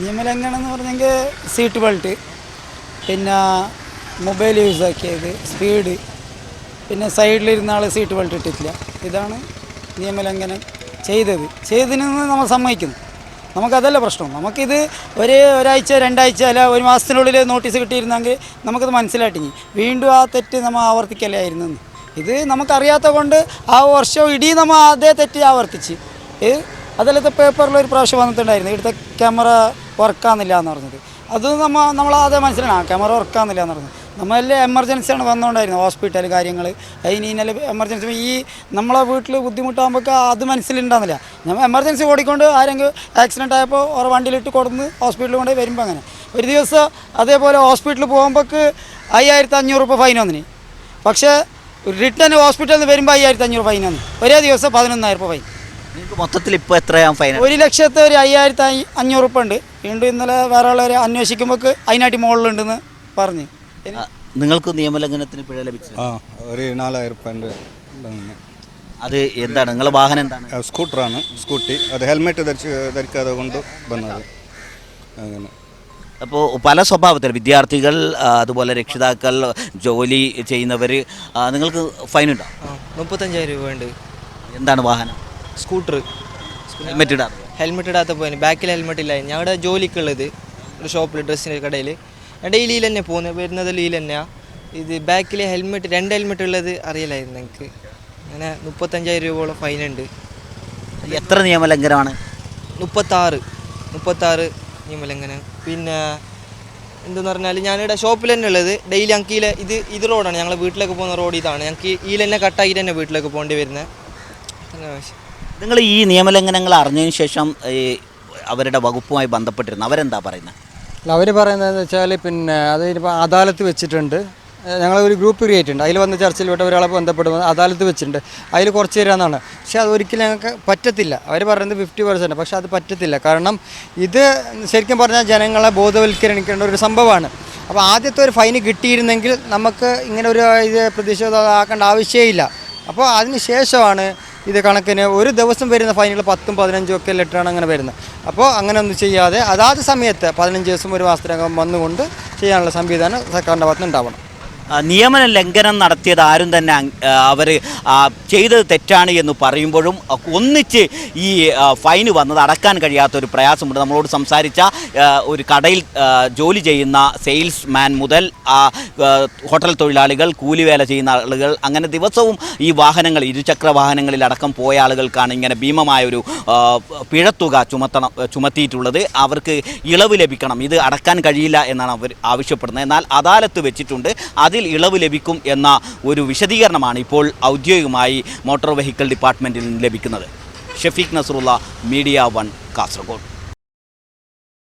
നിയമലംഘനം എന്ന് പറഞ്ഞെങ്കിൽ സീറ്റ് ബെൽറ്റ് പിന്നെ മൊബൈൽ യൂസ് ആക്കിയത് സ്പീഡ് പിന്നെ സൈഡിലിരുന്ന ആൾ സീറ്റ് ബെൽറ്റ് ഇട്ടിട്ടില്ല. ഇതാണ് നിയമലംഘനം ചെയ്തത്. ചെയ്തതിന് നമ്മൾ സമ്മതിക്കുന്നു. നമുക്കതല്ല പ്രശ്നം. നമുക്കിത് ഒരു ഒരാഴ്ച രണ്ടാഴ്ച അല്ല ഒരു മാസത്തിനുള്ളിൽ നോട്ടീസ് കിട്ടിയിരുന്നെങ്കിൽ നമുക്കത് മനസ്സിലായിട്ടിനി വീണ്ടും ആ തെറ്റ് നമ്മൾ ആവർത്തിക്കലായിരുന്നു ഇത് നമുക്കറിയാത്ത കൊണ്ട് ആ വർഷം ഇടി നമ്മൾ അതേ തെറ്റ് ആവർത്തിച്ച്. അതല്ലാത്ത പേപ്പറിൽ ഒരു പ്രാവശ്യം വന്നിട്ടുണ്ടായിരുന്നു. ഇവിടുത്തെ ക്യാമറ വർക്കാകുന്നില്ല എന്ന് പറഞ്ഞത്. അത് നമ്മൾ നമ്മൾ അതേ മനസ്സിലാണ് ക്യാമറ വർക്കാകുന്നില്ല എന്ന് പറഞ്ഞത് നമ്മളെല്ലാം എമർജൻസിയാണ് വന്നുകൊണ്ടായിരുന്നു ഹോസ്പിറ്റൽ കാര്യങ്ങൾ അതിന് ഇന്നലെ എമർജൻസി ഈ നമ്മളെ വീട്ടിൽ ബുദ്ധിമുട്ടാകുമ്പോൾ അത് മനസ്സിലുണ്ടാകുന്നില്ല നമ്മൾ എമർജൻസി ഓടിക്കൊണ്ട് ആരെങ്കിലും ആക്സിഡന്റ് ആയപ്പോൾ ഓരോ വണ്ടിയിലിട്ട് കൊടുന്ന് ഹോസ്പിറ്റലിൽ കൊണ്ട് വരുമ്പോൾ അങ്ങനെ. ഒരു ദിവസം അതേപോലെ ഹോസ്പിറ്റലിൽ പോകുമ്പോൾക്ക് അയ്യായിരത്തി അഞ്ഞൂറ് രൂപ ഫൈൻ വന്നിന്. പക്ഷേ റിട്ടേൺ ഹോസ്പിറ്റലിൽ നിന്ന് വരുമ്പോൾ അയ്യായിരത്തി അഞ്ഞൂറ് ഫൈൻ വന്നു. ഒരേ ദിവസം പതിനൊന്നായിരം രൂപ ഫൈൻ. നിങ്ങൾക്ക് മൊത്തത്തിൽ ഇപ്പോൾ എത്രയാണ് ഫൈൻ ഒരു ലക്ഷത്തെ ഒരു അയ്യായിരത്തി അഞ്ഞൂറ് ഉറുപ്പ ഉണ്ട് വീണ്ടും ഇന്നലെ വേറെ ഉള്ളവരെ അന്വേഷിക്കുമ്പോൾ അതിനായിട്ട് മുകളിലുണ്ടെന്ന് പറഞ്ഞ്. നിങ്ങൾക്ക് നിയമലംഘനത്തിന് പിഴ ലഭിച്ചു ആ ഒരു നാലായിരം ഇതാണ്. അത് എന്താണ്? നിങ്ങളെ വാഹനം എന്താണ്? സ്കൂട്ടറാണ് സ്കൂട്ടി. അത് ഹെൽമെറ്റ് ധരിച്ച് ധരിക്കാതെ കൊണ്ട് വന്നത്. അങ്ങനെ. അപ്പോൾ പല സ്വഭാവത്തിൽ വിദ്യാർത്ഥികൾ അതുപോലെ രക്ഷിതാക്കൾ ജോലി ചെയ്യുന്നവർ നിങ്ങൾക്ക് ഫൈൻ ഉണ്ടോ മുപ്പത്തഞ്ചായിരം രൂപ ഉണ്ട് എന്താണ് വാഹനം? സ്കൂട്ടർ. ഹെൽമെറ്റ് ഇടാതെ ഹെൽമെറ്റ് ഇടാത്ത പോയിന്. ബാക്കിൽ ഹെൽമെറ്റ് ഇല്ല ഞങ്ങളുടെ ജോലിക്കുള്ളത്. ഒരു ഷോപ്പിൽ ഡ്രസ്സിന്റെ കടയിൽ ഞാൻ ഡെയിലി തന്നെ പോകുന്നത് വരുന്നത് ലീൽ തന്നെയാണ് ഇത് ബാക്കിൽ ഹെൽമെറ്റ് രണ്ട് ഹെൽമെറ്റ് ഉള്ളത് അറിയില്ലായിരുന്നു എനിക്ക്. അങ്ങനെ മുപ്പത്തഞ്ചായിരം രൂപയോളം ഫൈൻ ഉണ്ട്. എത്ര നിയമലംഘനമാണ്? മുപ്പത്താറ്. മുപ്പത്താറ് നിയമലംഘനം. പിന്നെ എന്തെന്ന് പറഞ്ഞാൽ ഞാനിവിടെ ഷോപ്പിൽ തന്നെ ഉള്ളത്. ഡെയിലി ഞങ്ങൾക്ക് ഈ ഇത് ഇത് റോഡാണ് ഞങ്ങൾ വീട്ടിലേക്ക് പോകുന്ന റോഡ് ഇതാണ്. ഞങ്ങൾക്ക് ഈ തന്നെ കട്ടാക്കിയിട്ട് തന്നെ വീട്ടിലേക്ക് പോകേണ്ടി വരുന്നത് നിങ്ങൾ ഈ നിയമലംഘനങ്ങൾ അറിഞ്ഞതിന് ശേഷം ഈ അവരുടെ വകുപ്പുമായി ബന്ധപ്പെട്ടിരുന്നു അവരെന്താ പറയുന്നത് അല്ല അവർ പറയുന്നതെന്ന് വെച്ചാൽ പിന്നെ അത് ഇപ്പോൾ അദാലത്ത് വെച്ചിട്ടുണ്ട്. ഞങ്ങൾ ഒരു ഗ്രൂപ്പ് ക്രിയേറ്റ് ഉണ്ട്. അതിൽ വന്ന ചർച്ചയിൽ വിട്ട ഒരാളെ ബന്ധപ്പെടുമ്പോൾ അദാലത്ത് വെച്ചിട്ടുണ്ട്. അതിൽ കുറച്ച് തരാമെന്നാണ് പക്ഷേ അത് ഒരിക്കലും ഞങ്ങൾക്ക് പറ്റത്തില്ല. അവർ പറയുന്നത് ഫിഫ്റ്റി പെർസെന്റ് പക്ഷേ അത് പറ്റത്തില്ല. കാരണം ഇത് ശരിക്കും പറഞ്ഞാൽ ജനങ്ങളെ ബോധവൽക്കരിക്കേണ്ട ഒരു സംഭവമാണ്. അപ്പോൾ ആദ്യത്തെ ഒരു ഫൈന് കിട്ടിയിരുന്നെങ്കിൽ നമുക്ക് ഇങ്ങനെ ഒരു ഇത് പ്രതിഷേധമാക്കേണ്ട ആവശ്യമില്ല അപ്പോൾ അതിന് ശേഷമാണ് ഇത് കണക്കിന് ഒരു ദിവസം വരുന്ന ഫൈനുകൾ പത്തും പതിനഞ്ചും ഒക്കെ ലെറ്ററാണ് അങ്ങനെ വരുന്നത്. അപ്പോൾ അങ്ങനെ ഒന്നും ചെയ്യാതെ അതാത് സമയത്ത് പതിനഞ്ച് ദിവസം ഒരു മാസത്തിനകം വന്നുകൊണ്ട് ചെയ്യാനുള്ള സംവിധാനം സർക്കാരിന്റെ ഭാഗത്തുനിന്ന് ഉണ്ടാവണം. നിയമന ലംഘനം നടത്തിയത് ആരും തന്നെ അവർ ചെയ്തത് തെറ്റാണ് എന്ന് പറയുമ്പോഴും ഒന്നിച്ച് ഈ ഫൈന് വന്നത് അടക്കാൻ കഴിയാത്ത ഒരു പ്രയാസമുണ്ട്. നമ്മളോട് സംസാരിച്ച ഒരു കടയിൽ ജോലി ചെയ്യുന്ന സെയിൽസ് മാൻ മുതൽ ഹോട്ടൽ തൊഴിലാളികൾ കൂലിവേല ചെയ്യുന്ന ആളുകൾ അങ്ങനെ ദിവസവും ഈ വാഹനങ്ങൾ ഇരുചക്ര വാഹനങ്ങളിൽ അടക്കം പോയ ആളുകൾക്കാണ് ഇങ്ങനെ ഭീമമായ ഒരു പിഴത്തുക ചുമത്തണം ചുമത്തിയിട്ടുള്ളത്. അവർക്ക് ഇളവ് ലഭിക്കണം. ഇത് അടക്കാൻ കഴിയില്ല എന്നാണ് അവർ ആവശ്യപ്പെടുന്നത്. എന്നാൽ അദാലത്ത് വെച്ചിട്ടുണ്ട്. അതിൽ ഇളവ് ലഭിക്കും എന്ന ഒരു വിശദീകരണമാണ് ഇപ്പോൾ ഔദ്യോഗികമായി മോട്ടോർ വെഹിക്കിൾ ഡിപ്പാർട്ട്മെന്റിൽ നിന്ന് ലഭിക്കുന്നത്. Shafeeq Nasarulla media one Kasaragod.